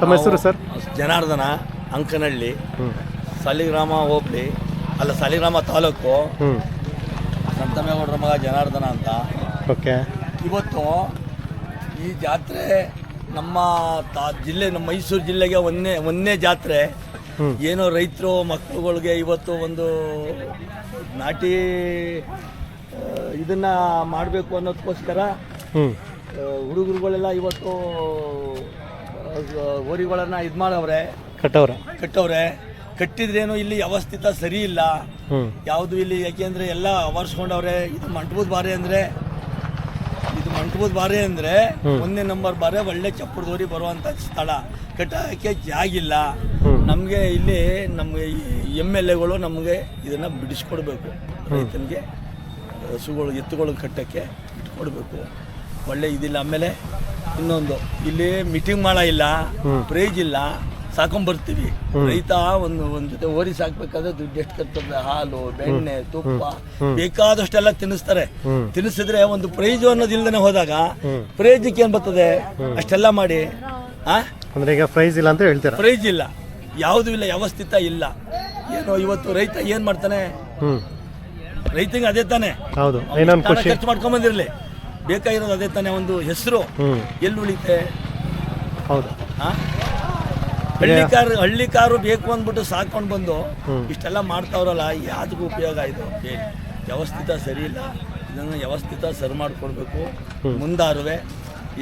ತಮ್ಮ ಹೆಸರು ಸರ್? ಜನಾರ್ದನ ಅಂಕನಹಳ್ಳಿ ಸಾಲಿಗ್ರಾಮ ಹೋಬಳಿ. ಅಲ್ಲ ಸಾಲಿಗ್ರಾಮ ತಾಲೂಕು. ಸಂತಮೇಗೌಡರ ಮಗ ಜನಾರ್ದನ ಅಂತ. ಓಕೆ. ಇವತ್ತು ಈ ಜಾತ್ರೆ ನಮ್ಮ ತಾ ಜಿಲ್ಲೆ ನಮ್ಮ ಮೈಸೂರು ಜಿಲ್ಲೆಗೆ ಒಂದೇ ಒಂದೇ ಜಾತ್ರೆ. ಏನೋ ರೈತರು ಮಕ್ಕಳುಗಳಿಗೆ ಇವತ್ತು ಒಂದು ನಾಟಿ ಇದನ್ನ ಮಾಡಬೇಕು ಅನ್ನೋದಕ್ಕೋಸ್ಕರ ಹುಡುಗರುಗಳೆಲ್ಲ ಇವತ್ತು ಹೋರಿಗಳನ್ನು ಇದು ಮಾಡವ್ರೆ. ಕಟ್ಟವ್ರೆ. ಕಟ್ಟವ್ರೆ. ಕಟ್ಟಿದ್ರೇನು ಇಲ್ಲಿ ವ್ಯವಸ್ಥಿತ ಸರಿ ಇಲ್ಲ. ಯಾವುದು ಇಲ್ಲಿ ಯಾಕೆಂದ್ರೆ ಎಲ್ಲ ಅವರ್ಸ್ಕೊಂಡವ್ರೆ. ಇದು ಮಂಟಪದ ಬಾರೆ ಅಂದ್ರೆ ಇದು ಮಂಟಪದ ಬಾರೆ ಅಂದ್ರೆ ಒಂದೇ ಒಂದನೇ ನಂಬರ್ ಬಾರೆ ಒಳ್ಳೆ ಚಪ್ಪರದೋರಿ ಬರುವಂತ ಸ್ಥಳ. ಕಟ್ಟಕ್ಕೆ ಜಾಗಿಲ್ಲ. ನಮಗೆ ಇಲ್ಲಿ ನಮಗೆ ಎಂ ಎಲ್ ಎಗಳು ನಮಗೆ ಇದನ್ನ ಬಿಡಿಸ್ಕೊಡ್ಬೇಕು. ರೈತನಿಗೆ ಹಸುಗಳು ಎತ್ತುಗಳು ಕಟ್ಟಕ್ಕೆ ಇಟ್ಕೊಡ್ಬೇಕು. ಒಳ್ಳೆ ಇದಿಲ್ಲ. ಆಮೇಲೆ ಇನ್ನೊಂದು ಇಲ್ಲಿ ಮೀಟಿಂಗ್ ಮಾಡ ಇಲ್ಲ. ಪ್ರೈಜ್ ಇಲ್ಲ ಸಾಕೊಂಬರ್ತೀವಿ ಹ್ಮ್. ರೈತ ಒಂದು ಒಂದ್ ಜೊತೆ ಓರಿ ಸಾಕ್ಬೇಕಾದ್ರೆ ದುಡ್ಡು ಎಷ್ಟು ಖರ್ಚುತ್ತದೆ ಹಾಲು ಬೆಣ್ಣೆ ತುಪ್ಪ ಬೇಕಾದಷ್ಟೆಲ್ಲ ತಿನ್ನಿಸ್ತಾರೆ. ತಿನ್ನಿಸಿದ್ರೆ ಒಂದು ಪ್ರೈಜು ಅನ್ನೋದಿಲ್ದೇ ಹೋದಾಗ ಪ್ರೈಜ್ ಏನ್ ಬರ್ತದೆ? ಅಷ್ಟೆಲ್ಲ ಮಾಡಿ ಆ? ಅಂದರೆ ಈಗ ಪ್ರೈಸ್ ಇಲ್ಲ ಅಂತ ಹೇಳ್ತಾರೆ? ಪ್ರೈಜ್ ಇಲ್ಲ. ಯಾವುದು ಇಲ್ಲ ವ್ಯವಸ್ಥಿತ ಇಲ್ಲ. ಏನೋ ಇವತ್ತು ರೈತ ಏನ್ ಮಾಡ್ತಾನೆ? ರೈತಂಗೆ ಅದೇ ತಾನೆ. ಹೌದು. ಇನ್ನೊಂದು ಖರ್ಚು ಮಾಡ್ಕೊಂಡ್ ಬಂದಿರ್ಲಿ. ಬೇಕಾಗಿರೋದು ಅದೇ ತಾನೇ ಒಂದು ಹೆಸರು. ಎಲ್ಲಿ ಉಳಿತೆ? ಹೌದು. ಹಳ್ಳಿಕಾರು ಹಳ್ಳಿ ಕಾರು ಹಳ್ಳಿ ಕಾರು ಬೇಕು ಅಂದ್ಬಿಟ್ಟು ಸಾಕೊಂಡು ಬಂದು. ಇಷ್ಟೆಲ್ಲ ಮಾಡ್ತಾವ್ರಲ್ಲ ಯಾವ್ದಕ್ಕೂ ಉಪಯೋಗ ಇದು ವ್ಯವಸ್ಥಿತ ಸರಿ ಇಲ್ಲ. ಇದನ್ನು ವ್ಯವಸ್ಥಿತ ಸರಿ ಮಾಡಿಕೊಡ್ಬೇಕು. ಮುಂದಾರುವೆ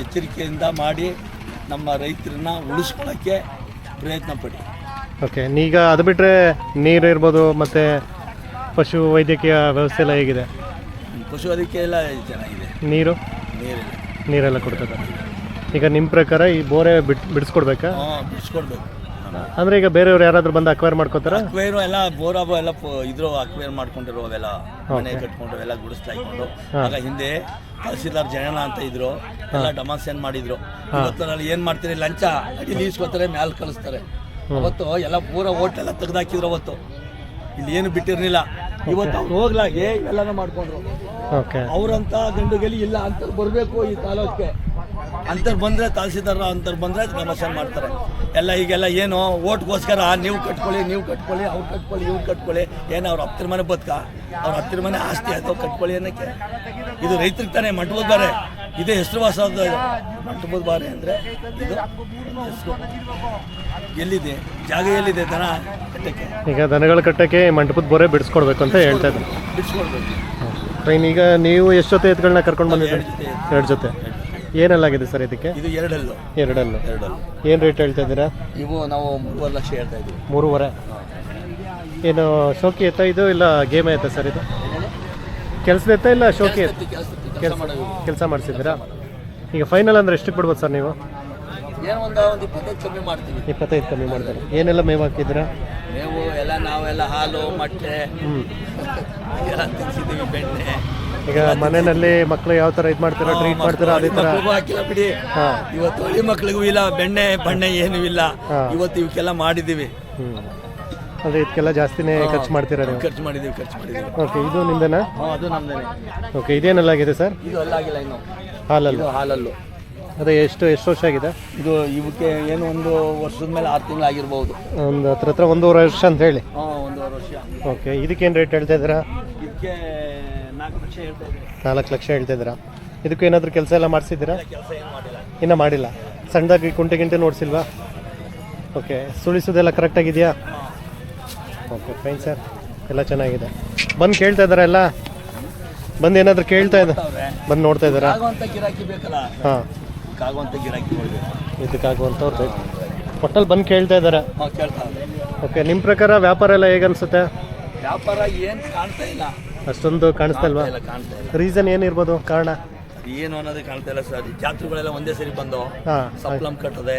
ಎಚ್ಚರಿಕೆಯಿಂದ ಮಾಡಿ ನಮ್ಮ ರೈತರನ್ನ ಉಳಿಸ್ಕೊಳ್ಳೋಕ್ಕೆ ಪ್ರಯತ್ನ ಪಡಿ. ಓಕೆ ಈಗ ಅದು ಬಿಟ್ಟರೆ ನೀರು ಇರ್ಬೋದು ಮತ್ತು ಪಶು ವೈದ್ಯಕೀಯ ವ್ಯವಸ್ಥೆ ಎಲ್ಲ ಹೇಗಿದೆ? ಪಶು ವೈದ್ಯಕೀಯ ಎಲ್ಲ ಚೆನ್ನಾಗಿದೆ. ನೀರು? ನೀರಿಲ್ಲ ನೀರೆಲ್ಲ ಕೊಡ್ತದೆ. ಈಗ ನಿಮ್ಮ ಪ್ರಕಾರ ಈ ಬೋರೆ ಬಿಟ್ ಬಿಡಿಸ್ಕೊಡ್ಬೇಕಾ? ಹಾಂ ಬಿಡಿಸ್ಕೊಡ್ಬೇಕು. ಅಂದರೆ ಈಗ ಬೇರೆಯವ್ರು ಯಾರಾದರೂ ಬಂದು ಅಕ್ವೈರ್ ಮಾಡ್ಕೋತಾರ? ಅಕ್ವೇರು ಎಲ್ಲ ಬೋರಾಬೋ ಎಲ್ಲ ಪ- ಇದ್ರು ಅಕ್ವೇರ್ ಮಾಡ್ಕೊಂಡಿರೋ ಅವೆಲ್ಲ ಮನೆ ಕಟ್ಕೊಂಡು ಎಲ್ಲ ಗುಡಿಸ್ತಾ ಇಟ್ಕೊಂಡು ಆಗ ಹಿಂದೆ ತಹಸೀಲ್ದಾರ್ ಜನನ ಅಂತ ಇದ್ರು. ಎಲ್ಲ ಡಮಾಸೇನ್ ಮಾಡಿದ್ರು. ಇವತ್ತು ನಾನು ಏನ್ ಮಾಡ್ತೀರಿ? ಲಂಚ. ಅಡಿಲಿ ಇಸ್ಕೊತಾರೆ ಮ್ಯಾಲ್ ಕಳಿಸ್ತಾರೆ. ಅವತ್ತು ಎಲ್ಲ ಪೂರ ಹೋಟೆಲ್ಲ ತೆಗ್ದಾಕಿದ್ರು ಅವತ್ತು. ಇಲ್ಲಿ ಏನು ಬಿಟ್ಟಿರ್ಲಿಲ್ಲ. ಇವತ್ತು ಅವ್ರು ಹೋಗ್ಲಾಗೆ ಇವೆಲ್ಲನೂ ಮಾಡ್ಕೊಂಡ್ರು. ಓಕೆ ಅವ್ರಂತ ಗಂಡುಗಲಿ ಇಲ್ಲ ಅಂತ ಬರಬೇಕು ಈ ತಾಲೂಕಿಗೆ. ಅಂತರ್ ಬಂದ್ರೆ ತಹಸೀಲ್ದಾರ ಅಂತರ್ ಬಂದ್ರೆ ಪ್ರಮೋಷನ್ ಮಾಡ್ತಾರೆ. ಎಲ್ಲ ಈಗೆಲ್ಲ ಏನು ಓಟ್ಗೋಸ್ಕರ ನೀವು ಕಟ್ಕೊಳ್ಳಿ ನೀವು ಕಟ್ಕೊಳ್ಳಿ ಅವ್ರು ಕಟ್ಕೊಳ್ಳಿ ಇವ್ರು ಕಟ್ಕೊಳ್ಳಿ. ಏನು ಅವ್ರ ಹತ್ತಿರ ಮನೆ ಬದುಕ? ಅವ್ರ ಹತ್ತಿರ ಮನೆ ಆಸ್ತಿ ಆಯ್ತು ಕಟ್ಕೊಳ್ಳಿ ಅನ್ನಕ್ಕೆ. ಇದು ರೈತರಿಗೆ ತಾನೇ ಮಂಟ್ಬೋದಾರೆ ಇದೇ ಹೆಸರುವಾಸದ ಮಂಟಪದ ಬಾರಿ ಅಂದರೆ ಇದು ಹೆಸರು. ಎಲ್ಲಿದೆ? ಜಾಗ ಎಲ್ಲಿದೆ ದನ ಕಟ್ಟಕ್ಕೆ? ಈಗ ದನಗಳ ಕಟ್ಟಕ್ಕೆ ಮಂಟಪದ ಬೋರೆ ಬಿಡಿಸ್ಕೊಡ್ಬೇಕು ಅಂತ ಹೇಳ್ತಾ ಇದ್ರು ಬಿಡಿಸ್ಕೊಡ್ಬೇಕು. ಟ್ರೈನ್ ಈಗ ನೀವು ಎಷ್ಟು ಜೊತೆ ಎತ್ಗಳನ್ನ ಕರ್ಕೊಂಡು ಬಂದಿದ್ದೀರಿ? ಎರಡು ಜೊತೆ ಏನಲ್ಲಾಗಿದೆ ಜೊತೆ. ಏನೆಲ್ಲಾಗಿದೆ ಸರ್ ಇದಕ್ಕೆ? ಇದು ಎರಡಲ್ಲು. ಎರಡಲ್ಲೂ. ಎರಡಲ್ಲು. ಏನು ರೇಟ್ ಹೇಳ್ತಾ ಇದ್ದೀರಾ? ಇವು ನಾವು ಮೂರುವರೆ ಲಕ್ಷ ಹೇಳ್ತಾ ಇದ್ದೀವಿ. ಮೂರುವರೆ. ಏನು ಶೋಕಿ ಎತ್ತ ಇದು ಇಲ್ಲ ಗೇಮ್ ಎತ್ತ ಸರ್ ಇದು? ಕೆಲಸದ ಎತ್ತ ಇಲ್ಲ ಶೋಕಿ ಎತ್ತ. ಕೆಲಸ ಮಾಡಿಸಿದ್ದೀರಾ? ಈಗ ಫೈನಲ್ ಅಂದ್ರೆ ಎಷ್ಟು ಬಿಡ್ಬೋದು ಸರ್ ನೀವು? ಏನೋ ಒಂದು ಒಂದು ಇಪ್ಪತ್ತೈದು ಕಮ್ಮಿ ಮಾಡ್ತೀವಿ. ಇಪ್ಪತ್ತೈದು ಕಮ್ಮಿ ಮಾಡ್ತಾರೆ. ಏನೆಲ್ಲ ಮೇವು ಹಾಕಿದ್ರಾ ಮೇವು ಎಲ್ಲ ನಾವೆಲ್ಲ ಹಾಲು ಮೊಟ್ಟೆ ಎಲ್ಲ ತಿನ್ಸಿದ್ದೀವಿ ಬೆಣ್ಣೆ. ಈಗ ಮನೆಯಲ್ಲಿ ಮಕ್ಕಳು ಯಾವ ಥರ ಇದು ಮಾಡ್ತೀರಾ ಟ್ರೀಟ್ ಮಾಡ್ತೀರಾ ಅದೇ ಥರ ಮಕ್ಳಿಗೂ ಹಾಕಿಲ್ಲ ಬಿಡಿ. ಇವತ್ತು ಹಳ್ಳಿ ಮಕ್ಳಿಗೂ ಇಲ್ಲ ಬೆಣ್ಣೆ ಬಣ್ಣೆ ಏನೂ ಇಲ್ಲ. ಇವತ್ತು ಇವಕ್ಕೆಲ್ಲ ಮಾಡಿದ್ದೀವಿ. ಅಂದರೆ ಇದಕ್ಕೆಲ್ಲ ಜಾಸ್ತಿನೇ ಖರ್ಚು ಮಾಡ್ತೀರಾ ನೀವು? ಖರ್ಚು ಮಾಡಿದ್ದೀವಿ ಖರ್ಚು ಮಾಡಿದ್ದೀವಿ. ಓಕೆ ಇದು ನಿಮ್ದೇನಾ ಹಾಂ ಅದು ನಮ್ದೇನೆ. ಓಕೆ ಇದೇನೆಲ್ಲ ಆಗಿದೆ ಸರ್? ಇದು ಅಲ್ಲ ಆಗಿಲ್ಲ ಇನ್ನು. ಹಾಲಲ್ಲಿ. ಇದು ಹಾಲಲ್ಲು. ಅದೇ ಎಷ್ಟು ಎಷ್ಟು ವರ್ಷ ಆಗಿದೆ? ಇದು ಇವಕ್ಕೆ ಏನು ಒಂದು ವರ್ಷದ ಮೇಲೆ ಆರು ತಿಂಗಳು ಆಗಿರ್ಬೋದು. ಒಂದು ಹತ್ರ ಹತ್ರ ಒಂದೂವರೆ ವರ್ಷ ಅಂತ ಹೇಳಿ. ಹಾಂ ಒಂದೂವರೆ ವರ್ಷ. ಓಕೆ ಇದಕ್ಕೇನು ರೇಟ್ ಹೇಳ್ತಾ ಇದ್ದೀರಾ? ಇದಕ್ಕೆ ನಾಲ್ಕು ಲಕ್ಷ ಹೇಳ್ತಾ ಇದ್ದೀವಿ. ನಾಲ್ಕು ಲಕ್ಷ ಹೇಳ್ತಾ ಇದ್ದೀರಾ. ಇದಕ್ಕೂ ಏನಾದರೂ ಕೆಲಸ ಎಲ್ಲ ಮಾಡಿಸಿದ್ದೀರಾ? ಕೆಲಸ ಏನು ಮಾಡಿಲ್ಲ. ಇನ್ನೂ ಮಾಡಿಲ್ಲ. ಸಣ್ಣದಾಗಿ ಕುಂಟೆ ಗಿಂಟೆ ನೋಡಿಸಿಲ್ವಾ? ಓಕೆ ಸುಳಿಸೋದೆಲ್ಲ ಕರೆಕ್ಟಾಗಿದೆಯಾ ಓಕೆ ಫೈನ್ ಸರ್ ಎಲ್ಲ ಚೆನ್ನಾಗಿದೆ. ಬಂದು ಕೇಳ್ತಾ ಇದ್ದಾರಾ ಎಲ್ಲ? ಬಂದು ಏನಾದರೂ ಕೇಳ್ತಾ ಇದ್ದ ಬಂದು ನೋಡ್ತಾ ಇದ್ದಾರಾ ಹಾಂ. ಇದಕ್ಕಾಗುವಂಥವ್ರು ಬೇಕು. ಒಟ್ಟಲ್ಲಿ ಬಂದು ಕೇಳ್ತಾ ಇದ್ದಾರೆ ಓಕೆ ನಿಮ್ಮ ಪ್ರಕಾರ ವ್ಯಾಪಾರ ಎಲ್ಲ ಹೇಗೆ ಅನಿಸುತ್ತೆ? ವ್ಯಾಪಾರ ಏನು ಕಾಣ್ತಾ ಇಲ್ಲ. ಅಷ್ಟೊಂದು ಕಾಣಿಸ್ತಾ ಇಲ್ವಾ? ರೀಸನ್ ಏನಿರ್ಬೋದು ಕಾರಣ? ಏನು ಅನ್ನೋದು ಕಾಣ್ತಾ ಇಲ್ಲ ಸರ್. ಜಾತ್ರೆಗಳೆಲ್ಲ ಒಂದೇ ಸರಿ ಬಂದು ಹಾಂ ಕಟ್ಟದೆ.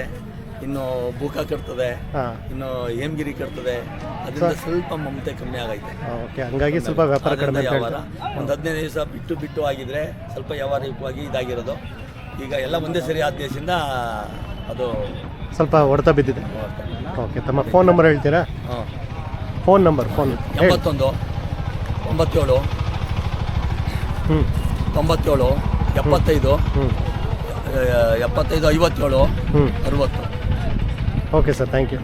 ಇನ್ನು ಬೂಕ ಕಟ್ತದೆ ಇನ್ನು ಹೇಮಗಿರಿ ಕಟ್ತದೆ ಅದರಿಂದ ಸ್ವಲ್ಪ ಮಮತೆ ಕಮ್ಮಿ ಆಗೈತೆ. ಓಕೆ ಹಂಗಾಗಿ ಸ್ವಲ್ಪ ವ್ಯಾಪಾರ ಕಡಿಮೆ ವ್ಯವಹಾರ ಒಂದು ಹದಿನೈದು ದಿವಸ ಬಿಟ್ಟು ಬಿಟ್ಟು ಆಗಿದ್ರೆ ಸ್ವಲ್ಪ ವ್ಯವಹಾರಿಕವಾಗಿ ಇದಾಗಿರೋದು. ಈಗ ಎಲ್ಲ ಒಂದೇ ಸರಿ ಆದ ದೇಶದಿಂದ ಅದು ಸ್ವಲ್ಪ ಹೊಡೆತ ಬಿದ್ದಿದೆ. ಓಕೆ ತಮ್ಮ ಫೋನ್ ನಂಬರ್ ಹೇಳ್ತೀರಾ? ಹಾಂ. ಫೋನ್ ನಂಬರ್ ಫೋನ್ ಎಂಬತ್ತೊಂದು ಒಂಬತ್ತೇಳು ಹ್ಞೂ ತೊಂಬತ್ತೇಳು ಎಪ್ಪತ್ತೈದು ಹ್ಞೂ ಎಪ್ಪತ್ತೈದು ಐವತ್ತೇಳು ಹ್ಞೂ ಅರುವತ್ತು. Okay sir thank you